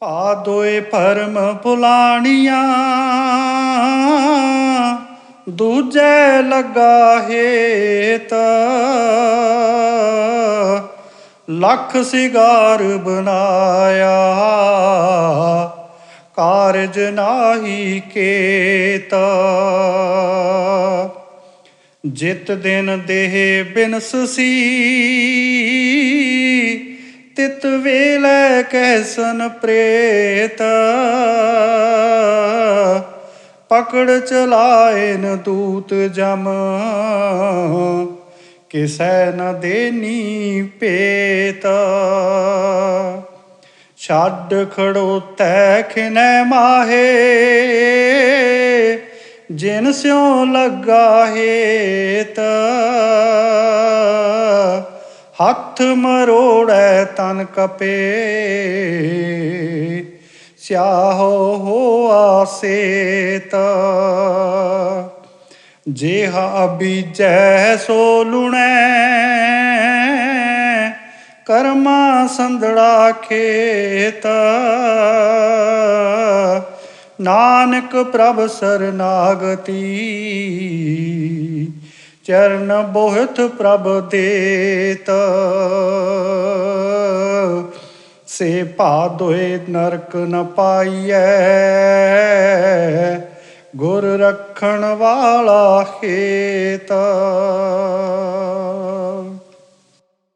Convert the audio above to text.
ਭਾ ਦੋਏ ਭਰਮ ਭੁਲਾਣੀਆਂ ਦੂਜੇ ਲੱਗਾ ਹੇਤ। ਲੱਖ ਸਿਗਾਰ ਬਣਾਇਆ, ਕਾਰਜ ਨਾਹੀ ਕੇਤ। ਜਿਤ ਦਿਨ ਦੇਹ ਬਿਨਸਸੀ ਤਿਤ ਵੇਲੇ ਕੈਸਨ ਪ੍ਰੇਤ। ਪਕੜ ਚਲਾਏਨ ਦੂਤ ਜਮ। ਕਿਸੈ ਨ ਦੇਨੀ ਪੇਤ ਛੱਡ ਖੜੋਤੈ ਖਿਨੈ ਮਾਹੇ। ਜਿਨ ਸਿਉ ਲੱਗਾ ਹੇਤ। ਹੱਥ ਮਰੋੜੈ ਤਨ ਕਪੇ। ਸਿਆਹੋ ਹੋ ਸੇਤ ਜਿਹਾ ਬੀਜੈ ਸੋ ਲੁਣੈ। ਕਰਮਾ ਸੰਧੜਾ ਖੇਤ। ਨਾਨਕ ਪ੍ਰਭ ਸਰਨਾਗਤੀ। ਚਰਨ ਬੋਹਤ ਪ੍ਰਭ ਦੇਤ ਸੇ ਭਾਦੋਏ ਨਰਕ ਨ ਪਾਈਐ ਗੁਰ ਰੱਖਣ ਵਾਲਾ ਹੇਤ